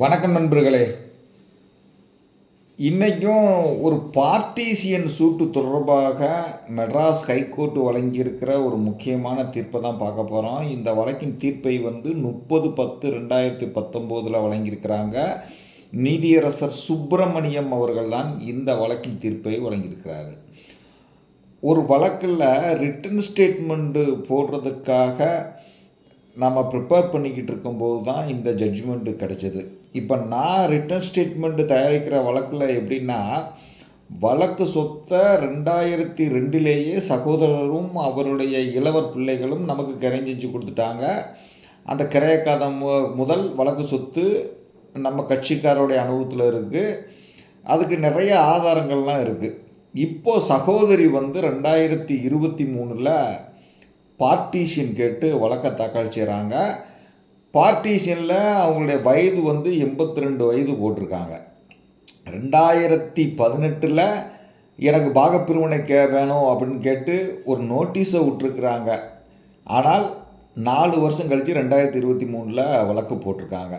வணக்கம் நண்பர்களே. இன்றைக்கும் ஒரு பார்ட்டிசியன் சூட்டு தொடர்பாக மெட்ராஸ் ஹைகோர்ட் வழங்கியிருக்கிற ஒரு முக்கியமான தீர்ப்பை தான் பார்க்க போகிறோம் இந்த வழக்கின் தீர்ப்பை வந்து முப்பது பத்து ரெண்டாயிரத்தி பத்தொம்போதில் வழங்கியிருக்கிறாங்க. நீதியரசர் சுப்பிரமணியம் அவர்கள் தான் இந்த வழக்கின் தீர்ப்பை வழங்கியிருக்கிறாரு. ஒரு வழக்கில் ரிட்டன் ஸ்டேட்மெண்ட்டு போடுறதுக்காக நம்ம ப்ரிப்பேர் பண்ணிக்கிட்டு இருக்கும்போது தான் இந்த ஜட்ஜ்மெண்ட்டு கிடச்சிது. இப்போ நான் ரிட்டர்ன் ஸ்டேட்மெண்ட்டு தயாரிக்கிற வழக்கில் எப்படின்னா வழக்கு சொத்தை ரெண்டாயிரத்தி ரெண்டிலேயே சகோதரரும் அவருடைய இளவர் பிள்ளைகளும் நமக்கு கரைஞ்சிச்சு கொடுத்துட்டாங்க. அந்த கிரையக்காதம் மு- முதல் வழக்கு சொத்து நம்ம கட்சிக்காரோடைய அனுபவத்தில் இருக்குது அதுக்கு நிறைய ஆதாரங்கள்லாம் இருக்குது இப்போது சகோதரி வந்து ரெண்டாயிரத்தி இருபத்தி மூணில் பார்ட்டிஷன் கேட்டு வழக்கை தாக்கல் செய்கிறாங்க பார்ட்டிஷனில் அவங்களுடைய வயது வந்து எண்பத்தி ரெண்டு வயது போட்டிருக்காங்க. ரெண்டாயிரத்தி பதினெட்டில் எனக்கு பாகப்பிரிவினை கே வேணும் அப்படின்னு கேட்டு ஒரு நோட்டீஸை விட்டுருக்குறாங்க. ஆனால் நாலு வருஷம் கழித்து ரெண்டாயிரத்தி இருபத்தி மூணில் வழக்கு போட்டிருக்காங்க.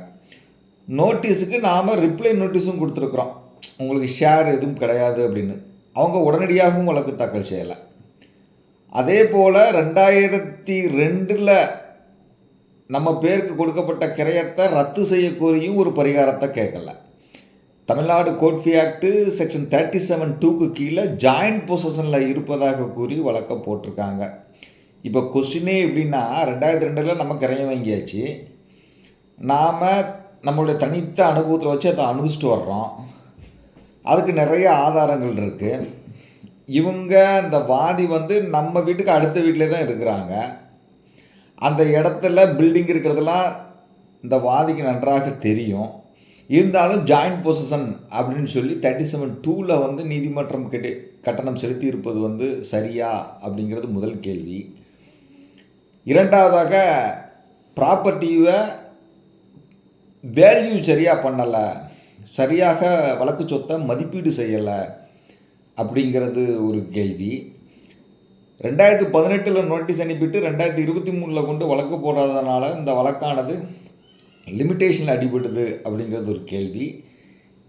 நோட்டீஸுக்கு நாம் ரிப்ளை நோட்டீஸும் கொடுத்துருக்குறோம். உங்களுக்கு ஷேர் எதுவும் கிடையாது அப்படின்னு. அவங்க உடனடியாகவும் வழக்கு தாக்கல் செய்யலை. அதே போல் ரெண்டாயிரத்தி ரெண்டில் நம்ம பேருக்கு கொடுக்கப்பட்ட கிரயத்தை ரத்து செய்யக்கோரியும் ஒரு பரிகாரத்தை கேட்கல. Tamil Nadu court fee act section thirty seven டூக்கு கீழே ஜாயிண்ட் பொசிஷனில் இருப்பதாக கூறி வழக்க போட்டிருக்காங்க. இப்போ கொஸ்டினே எப்படின்னா ரெண்டாயிரத்தி ரெண்டில் நம்ம கிரயம் வாங்கியாச்சு. நாம் நம்மளுடைய தனித்த அனுபவத்தில் வச்சு அதை அனுபவிச்சுட்டு வர்றோம். அதுக்கு நிறைய ஆதாரங்கள் இருக்குது இவங்க இந்த வாதி வந்து நம்ம வீட்டுக்கு அடுத்த வீட்டிலே தான் இருக்கிறாங்க. அந்த இடத்துல பில்டிங் இருக்கிறதெல்லாம் இந்த வாதிக்கு நன்றாக தெரியும். இருந்தாலும் ஜாயிண்ட் பொசிஷன் அப்படின்னு சொல்லி தேர்ட்டி செவன் டூவில் வந்து நீதிமன்றம் கட்டி கட்டணம் செலுத்தி இருப்பது வந்து சரியா அப்படிங்கிறது முதல் கேள்வி. இரண்டாவதாக ப்ராப்பர்ட்டியை வேல்யூ சரியாக பண்ணலை. சரியாக வழக்கு சொத்தை மதிப்பீடு செய்யலை. அப்படிங்கிறது ஒரு கேள்வி. ரெண்டாயிரத்து பதினெட்டில் நோட்டீஸ் அனுப்பிட்டு ரெண்டாயிரத்தி இருபத்தி மூணில் கொண்டு வழக்கு போடாதனால இந்த வழக்கானது லிமிட்டேஷனில் அடிபடுது அப்படிங்கிறது ஒரு கேள்வி.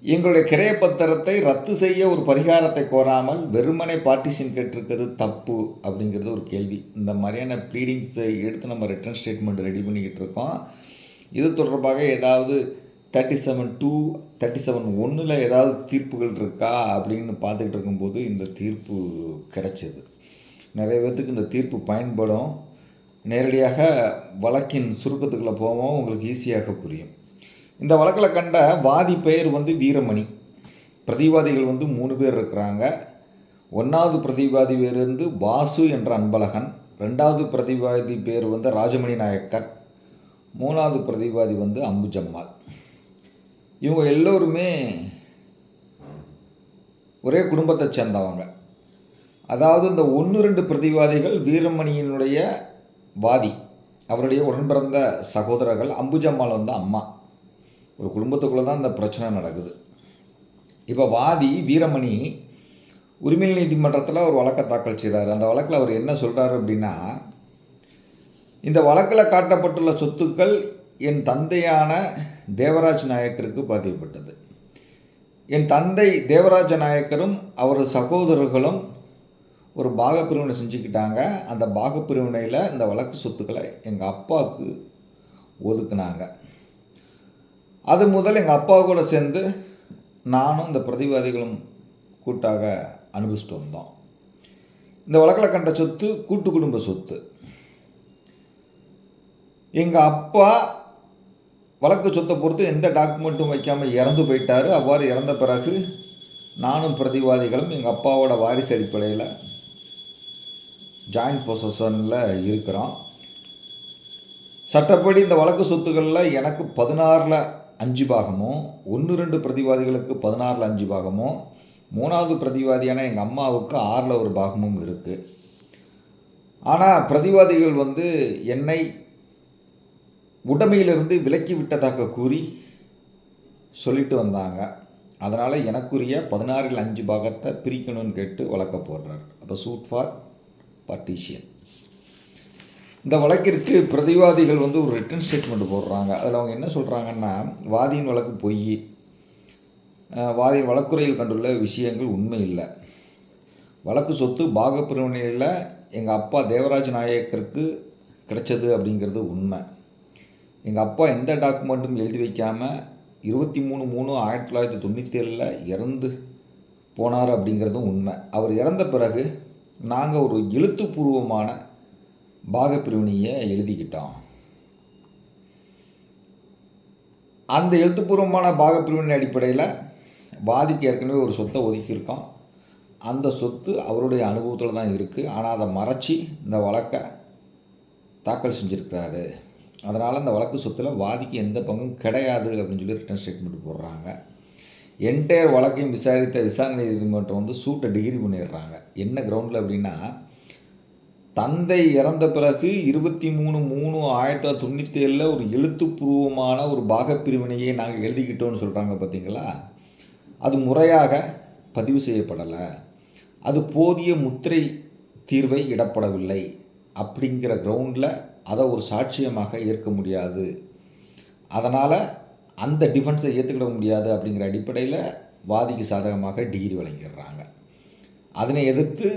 எங்களுடைய கிரைய பத்திரத்தை ரத்து செய்ய ஒரு பரிகாரத்தை கோராமல் வெறுமனே பார்ட்டிஷன் கேட்டிருக்கிறது தப்பு அப்படிங்கிறது ஒரு கேள்வி. இந்த மாதிரியான ப்ளீடிங்ஸை எடுத்து நம்ம ரிட்டர்ன் ஸ்டேட்மெண்ட் ரெடி பண்ணிக்கிட்டு இருக்கோம். இது தொடர்பாக ஏதாவது thirty seven two thirty seven ஒன்றில் ஏதாவது தீர்ப்புகள் இருக்கா அப்படின்னு பார்த்துக்கிட்டு இருக்கும்போது இந்த தீர்ப்பு கிடைச்சது. நிறைய பேர்த்துக்கு இந்த தீர்ப்பு பயன்படும். நேரடியாக வழக்கின் சுருக்கத்துக்குள்ளே போவோம் உங்களுக்கு ஈஸியாக புரியும். இந்த வழக்கில் கண்ட வாதி பெயர் வந்து வீரமணி. பிரதிவாதிகள் வந்து மூணு பேர் இருக்கிறாங்க. ஒன்றாவது பிரதிவாதி பேர் வந்து வாசு என்ற அன்பழகன். ரெண்டாவது பிரதிவாதி பேர் வந்து ராஜமணி நாயக்கர். மூணாவது பிரதிவாதி வந்து அம்புஜம்மாள். இவங்க எல்லோருமே ஒரே குடும்பத்தை சேர்ந்தவங்க. அதாவது இந்த ஒன்று ரெண்டு பிரதிவாதிகள் வீரமணியினுடைய வாதி அவருடைய உடன்பிறந்த சகோதரர்கள் அம்புஜம்மாள் வந்து அம்மா. ஒரு குடும்பத்துக்குள்ளே தான் இந்த பிரச்சனை நடக்குது. இப்போ வாதி வீரமணி உரிமை நீதிமன்றத்தில் ஒரு வழக்கை தாக்கல் செய்கிறார் அந்த வழக்கில் அவர் என்ன சொல்கிறாரு அப்படின்னா இந்த வழக்கில் காட்டப்பட்டுள்ள சொத்துக்கள் என் தந்தையான தேவராஜ் நாயக்கருக்கு பாதிக்கப்பட்டது. என் தந்தை தேவராஜ நாயக்கரும் அவரது சகோதரர்களும் ஒரு பாகப்பிரிவினை செஞ்சுக்கிட்டாங்க. அந்த பாகப்பிரிவினையில் இந்த வழக்கு சொத்துக்களை எங்கள் அப்பாவுக்கு ஒதுக்குனாங்க. அது முதல் எங்கள் அப்பா கூட சேர்ந்து நானும் இந்த பிரதிவாதிகளும் கூட்டாக அனுபவிச்சுட்டு வந்தோம் இந்த வழக்கில் கண்ட சொத்து கூட்டு குடும்ப சொத்து. எங்கள் அப்பா வழக்கு சொத்தை பொறுத்து எந்த டாக்குமெண்ட்டும் வைக்காமல் இறந்து போயிட்டாரு. அவ்வாறு இறந்த பிறகு நானும் பிரதிவாதிகளும் எங்கள் அப்பாவோட வாரிசு அடிப்படையில் ஜாயிண்ட் பொசஷனில் இருக்கிறோம். சட்டப்படி இந்த வழக்கு சொத்துக்களில் எனக்கு பதினாறில் அஞ்சு பாகமும் ஒன்று ரெண்டு பிரதிவாதிகளுக்கு பதினாறில் அஞ்சு பாகமும் மூணாவது பிரதிவாதியான எங்கள் அம்மாவுக்கு ஆறில் ஒரு பாகமும் இருக்குது ஆனால் பிரதிவாதிகள் வந்து என்னை உடமையிலிருந்து விலக்கி விட்டதாக கூறி சொல்லிட்டு வந்தாங்க. அதனால் எனக்குரிய பதினாறில் அஞ்சு பாகத்தை பிரிக்கணும்னு கேட்டு வழக்க போடுறார். அப்போ சூட் ஃபார் பார்ட்டிஷியன் இந்த வழக்கிற்கு பிரதிவாதிகள் வந்து ஒரு ரிட்டன் ஸ்டேட்மெண்ட் போடுறாங்க. அதில் அவங்க என்ன சொல்கிறாங்கன்னா வாதியின் வழக்கு பொய். வாதியின் வழக்குறையில் கண்டுள்ள விஷயங்கள் உண்மை இல்லை. வழக்கு சொத்து பாகப்பிரிவினையில் எங்கள் அப்பா தேவராஜ் நாயக்கருக்கு கிடைச்சது அப்படிங்கிறது உண்மை. எங்கள் அப்பா எந்த டாக்குமெண்ட்டும் எழுதி வைக்காமல் இருபத்தி மூணு மூணு ஆயிரத்தி தொள்ளாயிரத்தி தொண்ணூற்றி ஏழில் இறந்து போனார் அப்படிங்கிறதும் உண்மை. அவர் இறந்த பிறகு நாங்கள் ஒரு எழுத்துப்பூர்வமான பாகப்பிரிவினையை எழுதிக்கிட்டோம். அந்த எழுத்துப்பூர்வமான பாகப்பிரிவினை அடிப்படையில் வாதிக்கு ஏற்கனவே ஒரு சொத்தை ஒதுக்கியிருக்கோம். அந்த சொத்து அவருடைய அனுபவத்தில் தான் இருக்குது ஆனால் அதை மறைச்சி இந்த வழக்கை தாக்கல் செஞ்சுருக்கிறாரு. அதனால் அந்த வழக்கு சொத்தில் வாதிக்கு எந்த பங்கும் கிடையாது அப்படின்னு சொல்லி ரிட்டன் ஸ்டேட்மெண்ட் போடுறாங்க. என்டையர் வழக்கையும் விசாரித்த விசாரணை நீதிமன்றம் வந்து சூட்டை டிகிரி பண்ணிடுறாங்க. என்ன கிரவுண்டில் அப்படின்னா தந்தை இறந்த பிறகு இருபத்தி மூணு மூணு ஆயிரத்தி தொள்ளாயிரத்தி தொண்ணூற்றி ஏழில் ஒரு எழுத்துப்பூர்வமான ஒரு பாகப்பிரிவினையை நாங்கள் எழுதிக்கிட்டோம்னு சொல்கிறாங்க பார்த்தீங்களா அது முறையாக பதிவு செய்யப்படலை. அது போதிய முத்திரை தீர்வை இடப்படவில்லை. அப்படிங்கிற கிரவுண்டில் அதை ஒரு சாட்சியமாக ஏற்க முடியாது. அதனால் அந்த டிஃபென்ஸை ஏற்றுக்கிட முடியாது அப்படிங்கிற அடிப்படையில் வாதிக்கு சாதகமாக டிகிரி வழங்கிடுறாங்க. அதனை எதிர்த்து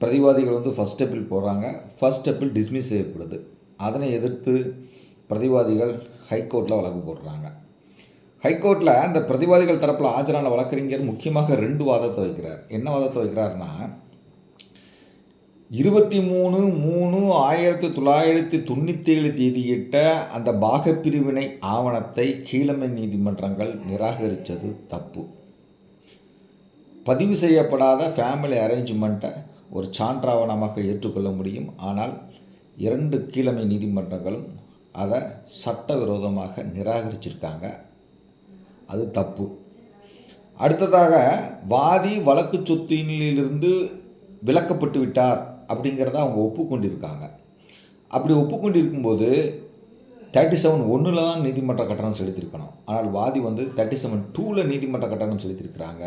பிரதிவாதிகள் வந்து ஃபஸ்ட் அப்பீல் போடுறாங்க ஃபஸ்ட் அப்பீல் டிஸ்மிஸ் செய்யப்படுது. அதனை எதிர்த்து பிரதிவாதிகள் ஹைகோர்ட்டில் வழக்கு போடுறாங்க. ஹைகோர்ட்டில் அந்த பிரதிவாதிகள் தரப்பில் ஆஜரான வழக்கறிஞர் முக்கியமாக ரெண்டு வாதத்தை வைக்கிறார். என்ன வாதத்தை வைக்கிறாருன்னா இருபத்தி மூணு மூணு ஆயிரத்தி தொள்ளாயிரத்தி தொண்ணூற்றேழு தேதியிட்ட அந்த பாகப்பிரிவினை ஆவணத்தை கீழமை நீதிமன்றங்கள் நிராகரித்தது தப்பு. பதிவு செய்யப்படாத ஃபேமிலி அரேஞ்ச்மெண்ட்டை ஒரு சான்றாவணமாக ஏற்றுக்கொள்ள முடியும். ஆனால் இரண்டு கீழமை நீதிமன்றங்களும் அதை சட்டவிரோதமாக நிராகரிச்சிருக்காங்க. அது தப்பு. அடுத்ததாக வாதி வழக்கு சொத்தினிலிருந்து விலக்கப்பட்டு விட்டார். அப்படிங்கிறத அவங்க ஒப்புக்கொண்டிருக்காங்க. அப்படி ஒப்புக்கொண்டிருக்கும்போது தேர்ட்டி செவன் ஒன்றில் தான் நீதிமன்ற கட்டணம் செலுத்தியிருக்கணும். ஆனால் வாதி வந்து தேர்ட்டி செவன் டூவில் நீதிமன்ற கட்டணம் செலுத்தியிருக்கிறாங்க.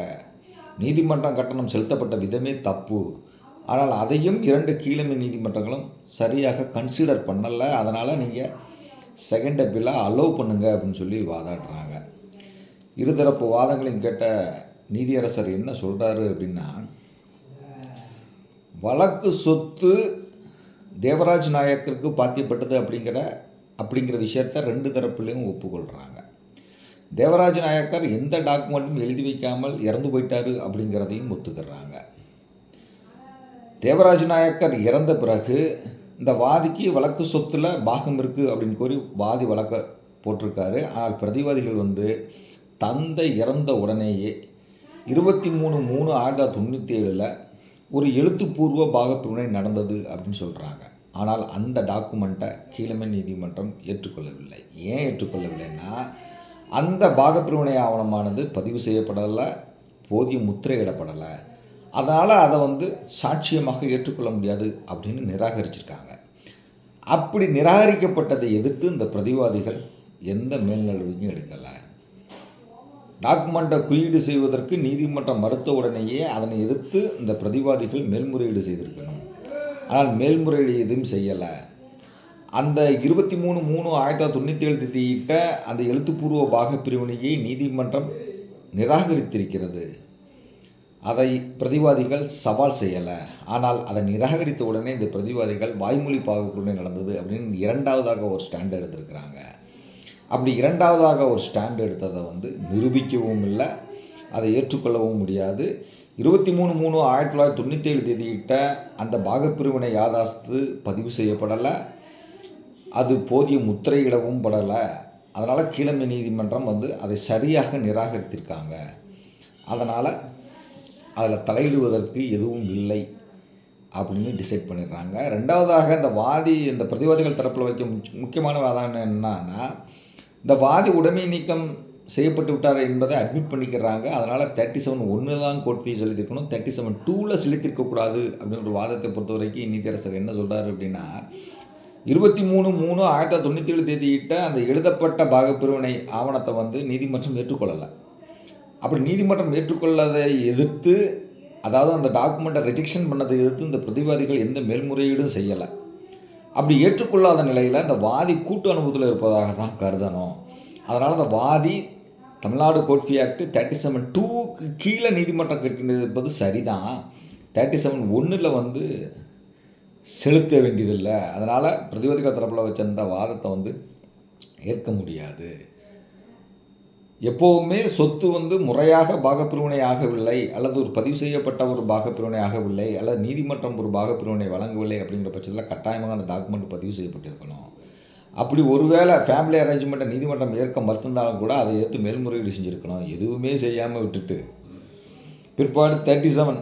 நீதிமன்றம் கட்டணம் செலுத்தப்பட்ட விதமே தப்பு. ஆனால் அதையும் இரண்டு கீழமை நீதிமன்றங்களும் சரியாக கன்சிடர் பண்ணலை. அதனால் நீங்கள் செகண்ட் அப்பீலாக அலோவ் பண்ணுங்க அப்படின்னு சொல்லி வாதாடுறாங்க. இருதரப்பு வாதங்களையும் கேட்ட நீதியரசர் என்ன சொல்கிறாரு அப்படின்னா வழக்கு சொத்து தேவராஜ் நாயக்கிற்கு பாத்தியப்பட்டது அப்படிங்கிற அப்படிங்கிற விஷயத்த ரெண்டு தரப்புலையும் ஒப்புக்கொள்கிறாங்க தேவராஜ் நாயக்கர் எந்த டாக்குமெண்ட்டும் எழுதி வைக்காமல் இறந்து போயிட்டாரு அப்படிங்கிறதையும் ஒத்துக்கிறாங்க. தேவராஜ் நாயக்கர் இறந்த பிறகு இந்த வாதிக்கு வழக்கு சொத்தில் பாகம் இருக்குது அப்படின்னு கூறி வாதி வழக்க போட்டிருக்காரு. ஆனால் பிரதிவாதிகள் வந்து தந்தை இறந்த உடனேயே இருபத்தி மூணு மூணு ஆயிரத்தி தொண்ணூற்றி ஏழில் ஒரு எழுத்துப்பூர்வ பாகப்பிரிவினை நடந்தது அப்படின்னு சொல்கிறாங்க ஆனால் அந்த டாக்குமெண்ட்டை கீழமை நீதிமன்றம் ஏற்றுக்கொள்ளவில்லை. ஏன் ஏற்றுக்கொள்ளவில்லைன்னா அந்த பாகப்பிரிவினை ஆவணமானது பதிவு செய்யப்படலை போதிய முத்திரையிடப்படலை அதனால் அதை வந்து சாட்சியமாக ஏற்றுக்கொள்ள முடியாது அப்படின்னு நிராகரிச்சிருக்காங்க. அப்படி நிராகரிக்கப்பட்டதை எதிர்த்து இந்த பிரதிவாதிகள் எந்த மேல் எடுக்கலை. டாக்குமெண்ட்டை குறியீடு செய்வதற்கு நீதிமன்றம் மறுத்த உடனேயே அதனை எதிர்த்து இந்த பிரதிவாதிகள் மேல்முறையீடு செய்திருக்கணும். ஆனால் மேல்முறையீடு எதுவும் செய்யலை. அந்த இருபத்தி மூணு மூணு ஆயிரத்தி தொள்ளாயிரத்தி தொண்ணூற்றி ஏழு தேதியிட்ட அந்த எழுத்துப்பூர்வ பாகப்பிரிவினையை நீதிமன்றம் நிராகரித்திருக்கிறது. அதை பிரதிவாதிகள் சவால் செய்யலை. ஆனால் அதை நிராகரித்த உடனே இந்த பிரதிவாதிகள் வாய்மொழி பாகப்பிரிவினை நடந்தது அப்படின்னு இரண்டாவதாக ஒரு ஸ்டாண்ட் எடுத்திருக்கிறாங்க. அப்படி இரண்டாவதாக ஒரு ஸ்டாண்ட் எடுத்ததை வந்து நிரூபிக்கவும் இல்லை அதை ஏற்றுக்கொள்ளவும் முடியாது. இருபத்தி மூணு மூணு ஆயிரத்தி தொள்ளாயிரத்தி தொண்ணூற்றேழு தேதியிட்ட அந்த பாகப்பிரிவினை யாதாஸ்து பதிவு செய்யப்படலை. அது போதிய முத்திரையிடவும் படலை. அதனால் கீழமை நீதிமன்றம் வந்து அதை சரியாக நிராகரித்திருக்காங்க. அதனால் அதில் தலையிடுவதற்கு எதுவும் இல்லை அப்படின்னு டிசைட் பண்ணிடுறாங்க. ரெண்டாவதாக இந்த வாதி இந்த பிரதிவாதிகள் தரப்பில் வைக்க முக்கியமான வாதம் என்னன்னா இந்த வாதி உடைமை நீக்கம் செய்யப்பட்டு விட்டார் என்பதை அட்மிட் பண்ணிக்கிறாங்க. அதனால் தேர்ட்டி செவன் ஒன்று தான் கோர்ட் ஃபீஸ் செலுத்திருக்கணும் தேர்ட்டி செவன் டூவில் செலுத்திருக்கக்கூடாது அப்படின்ற ஒரு வாதத்தை பொறுத்த வரைக்கும் நீதியரசர் என்ன சொல்கிறார் அப்படின்னா இருபத்தி மூணு மூணு ஆயிரத்தி தொள்ளாயிரத்தி தொண்ணூற்றி ஏழு தேதியிட்ட அந்த எழுதப்பட்ட பாகப்பிரிவினை ஆவணத்தை வந்து நீதிமன்றம் ஏற்றுக்கொள்ளலை. அப்படி நீதிமன்றம் ஏற்றுக்கொள்ளதை எதிர்த்து அதாவது அந்த டாக்குமெண்ட்டை ரிஜெக்ஷன் பண்ணதை எதிர்த்து இந்த பிரதிவாதிகள் எந்த மேல்முறையீடும் செய்யலை. அப்படி ஏற்றுக்கொள்ளாத நிலையில் இந்த வாதி கூட்டு அனுபவத்தில் இருப்பதாக தான் கருதணும். அதனால் அந்த வாதி Tamil Nadu court fee act thirty seven டூக்கு கீழே நீதிமன்றம் கட்டினது சரிதான். தேர்ட்டி செவன் ஒன்றில் வந்து செலுத்த வேண்டியதில்லை. அதனால் பிரதிவாதிகள் தரப்பில் வச்சிருந்த வாதத்தை வந்து ஏற்க முடியாது. எப்போவுமே சொத்து வந்து முறையாக பாகப்பிரிவினை ஆகவில்லை அல்லது ஒரு பதிவு செய்யப்பட்ட ஒரு பாகப்பிரிவினை ஆகவில்லை அல்லது நீதிமன்றம் ஒரு பாகப்பிரிவினை வழங்கவில்லை அப்படிங்கிற பட்சத்தில் கட்டாயமாக அந்த டாக்குமெண்ட் பதிவு செய்யப்பட்டிருக்கணும். அப்படி ஒருவேளை ஃபேமிலி அரேஞ்ச்மெண்ட்டை நீதிமன்றம் ஏற்க மறுத்திருந்தாலும் கூட அதை ஏற்று மேல்முறையீடு செஞ்சுருக்கணும். எதுவுமே செய்யாமல் விட்டுட்டு. பிற்பாடு தேர்ட்டி செவன்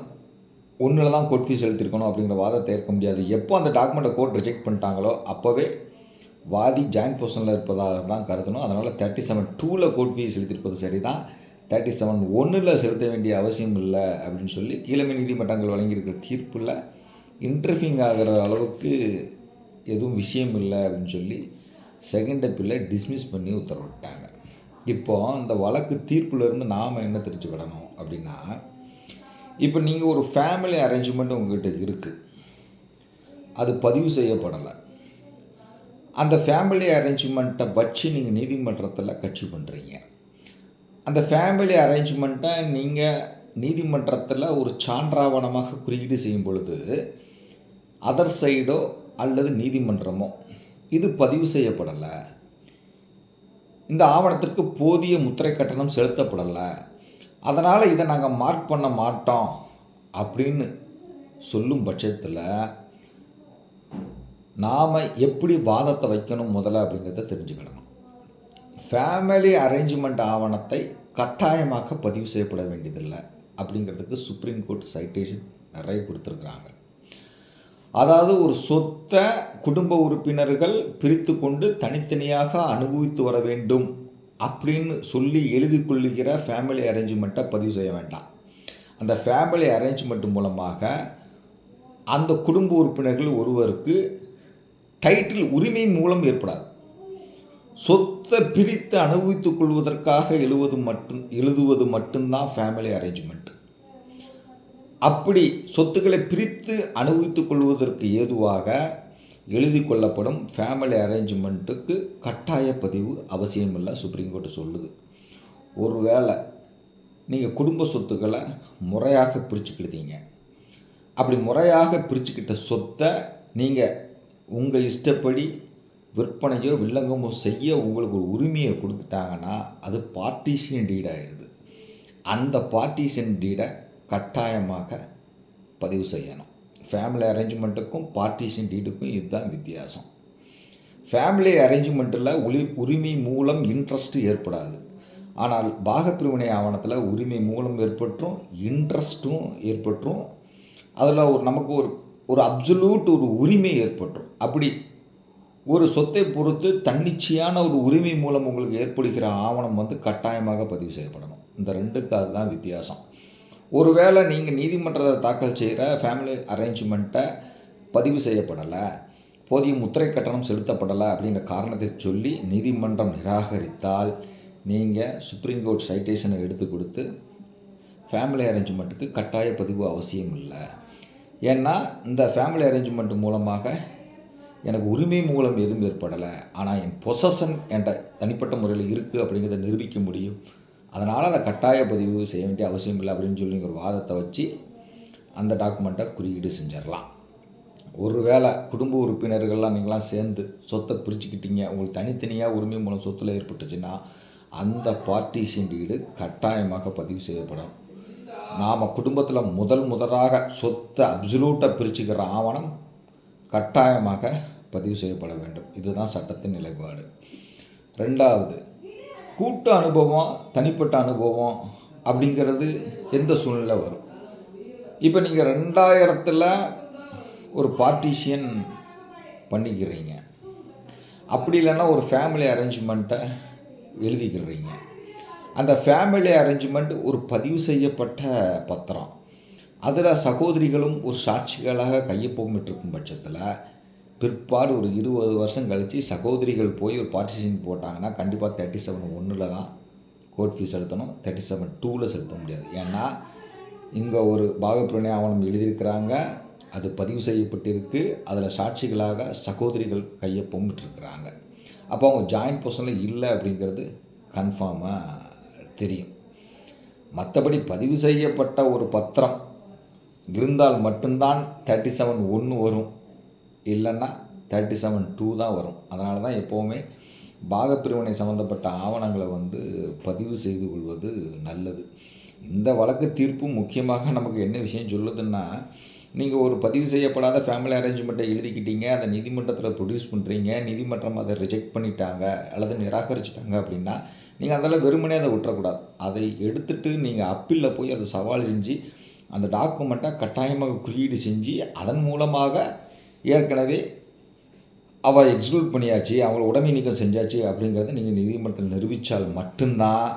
ஒன்றில் தான் கோர்ட் ஃபீஸ் செலுத்திருக்கணும் அப்படிங்கிற வாதத்தை ஏற்க முடியாது. எப்போ அந்த டாக்குமெண்ட்டை கோர்ட் ரிஜெக்ட் பண்ணிட்டாங்களோ அப்போவே வாதி ஜாயின்ட் பொசிஷனில் இருப்பதாக தான் கருதணும். அதனால் தேர்ட்டி செவன் டூவில் கோர்ட் ஃபீஸ் செலுத்தியிருப்பது சரி தான் தேர்ட்டி செவன் ஒன்றில் செலுத்த வேண்டிய அவசியம் இல்லை அப்படின்னு சொல்லி கீழமை நீதிமன்றங்கள் வழங்கியிருக்கிற தீர்ப்பில் இன்டர்ஃபிங் ஆகிற அளவுக்கு எதுவும் விஷயம் இல்லை அப்படின்னு சொல்லி செகண்ட் அப்பீலில் டிஸ்மிஸ் பண்ணி உத்தரவிட்டாங்க. இப்போ அந்த வழக்கு தீர்ப்புலேருந்து நாம் என்ன தெரிஞ்சுக்கிடணும் அப்படின்னா இப்போ நீங்கள் ஒரு ஃபேமிலி அரேஞ்ச்மெண்ட் உங்ககிட்ட இருக்குது அது பதிவு செய்யப்படலை. அந்த ஃபேமிலி அரேஞ்ச்மெண்ட்டை வச்சு நீங்கள் நீதிமன்றத்தில் கட்சி பண்ணுறீங்க அந்த ஃபேமிலி அரேஞ்ச்மெண்ட்டை நீங்கள் நீதிமன்றத்தில் ஒரு சான்றாவணமாக குறியீடு செய்யும் பொழுது அதர் சைடோ அல்லது நீதிமன்றமோ இது பதிவு செய்யப்படலை. இந்த ஆவணத்திற்கு போதிய முத்திரை கட்டணம் செலுத்தப்படலை. அதனால் இதை நாங்கள் மார்க் பண்ண மாட்டோம் அப்படின்னு சொல்லும் பட்சத்தில் நாம் எப்படி வாதத்தை வைக்கணும் முதல்ல அப்படிங்கிறத தெரிஞ்சுக்கிடணும் ஃபேமிலி அரேஞ்ச்மெண்ட் ஆவணத்தை கட்டாயமாக பதிவு செய்யப்பட வேண்டியதில்லை அப்படிங்கிறதுக்கு சுப்ரீம் கோர்ட் சைட்டேஷன் நிறைய கொடுத்துருக்குறாங்க. அதாவது ஒரு சொத்தை குடும்ப உறுப்பினர்கள் பிரித்து கொண்டு தனித்தனியாக அனுபவித்து வர வேண்டும் அப்படின்னு சொல்லி எழுதி கொள்ளுகிற ஃபேமிலி அரேஞ்ச்மெண்ட்டை பதிவு செய்ய வேண்டாம். அந்த ஃபேமிலி அரேஞ்ச்மெண்ட் மூலமாக அந்த குடும்ப உறுப்பினர்கள் ஒருவருக்கு டைட்டில் உரிமை மூலம் ஏற்படாது. சொத்தை பிரித்து அனுபவித்துக் கொள்வதற்காக எழுவது மட்டும் எழுதுவது மட்டும்தான் ஃபேமிலி அரேஞ்ச்மெண்ட் அப்படி சொத்துக்களை பிரித்து அனுபவித்துக் கொள்வதற்கு ஏதுவாக எழுதி கொள்ளப்படும் ஃபேமிலி அரேஞ்ச்மெண்ட்டுக்கு கட்டாய பதிவு அவசியமில்லை சுப்ரீம் கோர்ட்டு சொல்லுது. ஒருவேளை நீங்கள் குடும்ப சொத்துக்களை முறையாக பிரிச்சுக்கிட்டீங்க. அப்படி முறையாக பிரிச்சுக்கிட்ட சொத்தை நீங்கள் உங்கள் இஷ்டப்படி விற்பனையோ வில்லங்கமோ செய்ய உங்களுக்கு ஒரு உரிமையை கொடுத்துட்டாங்கன்னா அது பார்ட்டிஷன் டீடாகிடுது அந்த பார்ட்டிஷன் டீடை கட்டாயமாக பதிவு செய்யணும். ஃபேமிலி அரேஞ்ச்மெண்ட்டுக்கும் பார்ட்டிஷன் டீடுக்கும் இதுதான் வித்தியாசம். ஃபேமிலி அரேஞ்ச்மெண்ட்டில் உரி உரிமை மூலம் இன்ட்ரெஸ்ட் ஏற்படாது. ஆனால் பாகப்பிரிவினை ஆவணத்தில் உரிமை மூலம் ஏற்பற்றும் இன்ட்ரெஸ்ட்டும் ஏற்பற்றும். அதில் ஒரு நமக்கு ஒரு ஒரு அப்சல்யூட் ஒரு உரிமை ஏற்பட்டுரும் அப்படி ஒரு சொத்தை பொறுத்து தன்னிச்சையான ஒரு உரிமை மூலம் உங்களுக்கு ஏற்படுகிற ஆவணம் வந்து கட்டாயமாக பதிவு செய்யப்படணும். இந்த ரெண்டுக்கு அதுதான் வித்தியாசம். ஒருவேளை நீங்கள் நீதிமன்றத்தை தாக்கல் செய்கிற ஃபேமிலி அரேஞ்ச்மெண்ட்டை பதிவு செய்யப்படலை போதிய முத்திரை கட்டணம் செலுத்தப்படலை அப்படிங்கிற காரணத்தை சொல்லி நீதிமன்றம் நிராகரித்தால் நீங்கள் சுப்ரீம் கோர்ட் சைட்டேஷனை எடுத்து கொடுத்து ஃபேமிலி அரேஞ்ச்மெண்ட்டுக்கு கட்டாய பதிவு அவசியம் இல்லை. ஏன்னா இந்த ஃபேமிலி அரேஞ்ச்மெண்ட் மூலமாக எனக்கு உரிமை மூலம் எதுவும் ஏற்படலை. ஆனால் என் பொசஷன் என்ற தனிப்பட்ட முறையில் இருக்குது அப்படிங்கிறத நிரூபிக்க முடியும். அதனால் அதை கட்டாய பதிவு செய்ய வேண்டிய அவசியம் இல்லை அப்படின்னு சொல்லி ஒரு வாதத்தை வச்சு அந்த டாக்குமெண்ட்டை குறியீடு செஞ்சிடலாம். ஒருவேளை குடும்ப உறுப்பினர்கள்லாம் நீங்களாம் சேர்ந்து சொத்தை பிரிச்சுக்கிட்டீங்க. உங்களுக்கு தனித்தனியாக உரிமை மூலம் சொத்தில் ஏற்பட்டுச்சுன்னா அந்த பார்ட்டிஷன் வீடு கட்டாயமாக பதிவு செய்யப்படும். நாம் குடும்பத்தில் முதல் முதலாக சொத்தை அப்சல்யூட்டாக பிரிச்சுக்கிற ஆவணம் கட்டாயமாக பதிவு செய்யப்பட வேண்டும். இதுதான் சட்டத்தின் நிலைப்பாடு. ரெண்டாவது கூட்டு அனுபவம் தனிப்பட்ட அனுபவம் அப்படிங்கிறது எந்த சூழ்நிலை வரும்? இப்போ நீங்கள் ரெண்டாயிரத்தில் ஒரு பார்ட்டிஷியன் பண்ணிக்கிறீங்க. அப்படி இல்லைன்னா ஒரு ஃபேமிலி அரேஞ்ச்மெண்ட்டை எழுதிக்கிறீங்க. அந்த ஃபேமிலி அரேஞ்ச்மெண்ட் ஒரு பதிவு செய்யப்பட்ட பத்திரம். அதில் சகோதரிகளும் ஒரு சாட்சிகளாக கையொப்பமிட்டிருக்கும் பட்சத்தில் பிற்பாடு ஒரு இருபது வருஷம் கழித்து சகோதரிகள் போய் ஒரு பார்ட்டிஷன் போட்டாங்கன்னா கண்டிப்பாக தேர்ட்டி செவன் ஒன்றில் தான் கோர்ட் ஃபீஸ் செலுத்தணும் தேர்ட்டி செவன் டூவில் செலுத்த முடியாது. ஏன்னா இங்கே ஒரு பாகப்பிரணி ஆவணம் எழுதியிருக்கிறாங்க அது பதிவு செய்யப்பட்டிருக்கு அதில் சாட்சிகளாக சகோதரிகள் கையை பொம்பிட்டுருக்குறாங்க அப்போ அவங்க ஜாயின்ட் பர்சனில் இல்லை அப்படிங்கிறது கன்ஃபார்மாக தெரியும். மற்றபடி பதிவு செய்யப்பட்ட ஒரு பத்திரம் இருந்தால் மட்டும்தான் தேர்ட்டி செவன் ஒன்று வரும். இல்லைன்னா தேர்ட்டி செவன் டூ தான் வரும். அதனால தான் எப்போவுமே பாகப்பிரிவினை சம்மந்தப்பட்ட ஆவணங்களை வந்து பதிவு செய்து கொள்வது நல்லது. இந்த வழக்கு தீர்ப்பு முக்கியமாக நமக்கு என்ன விஷயம் சொல்லுதுன்னா நீங்கள் ஒரு பதிவு செய்யப்படாத ஃபேமிலி அரேஞ்ச்மெண்ட்டை எழுதிக்கிட்டீங்க அதை நீதிமன்றத்தில் ப்ரொடியூஸ் பண்ணுறீங்க நீதிமன்றம் அதை ரிஜெக்ட் பண்ணிட்டாங்க அல்லது நிராகரிச்சிட்டாங்க அப்படின்னா நீங்கள் அதெல்லாம் வெறுமனே அதை விட்டுறக்கூடாது. அதை எடுத்துட்டு நீங்கள் அப்பீலில் போய் அதை சவால் செஞ்சு அந்த டாக்குமெண்ட்டை கட்டாயமாக குறியீடு செஞ்சு அதன் மூலமாக ஏற்கனவே அவள் எக்ஸிக்யூட் பண்ணியாச்சு அவங்கள உடனே நீக்கம் செஞ்சாச்சு அப்படிங்கிறத நீங்கள் நீதிமன்றத்தில் நிரூபித்தால் மட்டும்தான்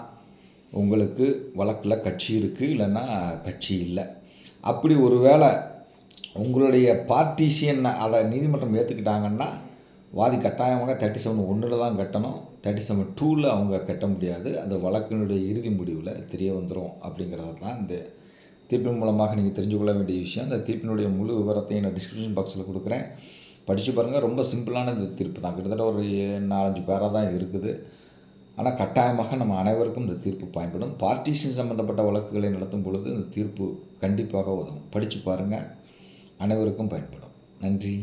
உங்களுக்கு வழக்கில் கட்சி இருக்குது இல்லைன்னா கட்சி இல்லை. அப்படி ஒரு வேளை உங்களுடைய பார்ட்டிஷியன் அதை நீதிமன்றம் ஏற்றுக்கிட்டாங்கன்னா வாதி கட்டாயமாக தேர்ட்டி செவன் ஒன்றில் தான் கட்டணும். தேர்ட்டி செவன் டூவில் அவங்க கட்ட முடியாது. அந்த வழக்கினுடைய இறுதி முடிவில் தெரிய வந்துடும் அப்படிங்கிறது தான் இந்த தீர்ப்பின் மூலமாக நீங்கள் தெரிஞ்சு கொள்ள வேண்டிய விஷயம். அந்த தீர்ப்பினுடைய முழு விவரத்தையும் நான் டிஸ்கிரிப்ஷன் பாக்ஸில் கொடுக்குறேன். படித்து பாருங்கள் ரொம்ப சிம்பிளான இந்த தீர்ப்பு தான். கிட்டத்தட்ட ஒரு நாலஞ்சு பேராக தான் இருக்குது. ஆனால் கட்டாயமாக நம்ம அனைவருக்கும் இந்த தீர்ப்பு பயன்படும். பார்ட்டிஷன் சம்மந்தப்பட்ட வழக்குகளை நடத்தும் பொழுது இந்த தீர்ப்பு கண்டிப்பாக உதவும். படித்து பாருங்கள் அனைவருக்கும் பயன்படும். நன்றி.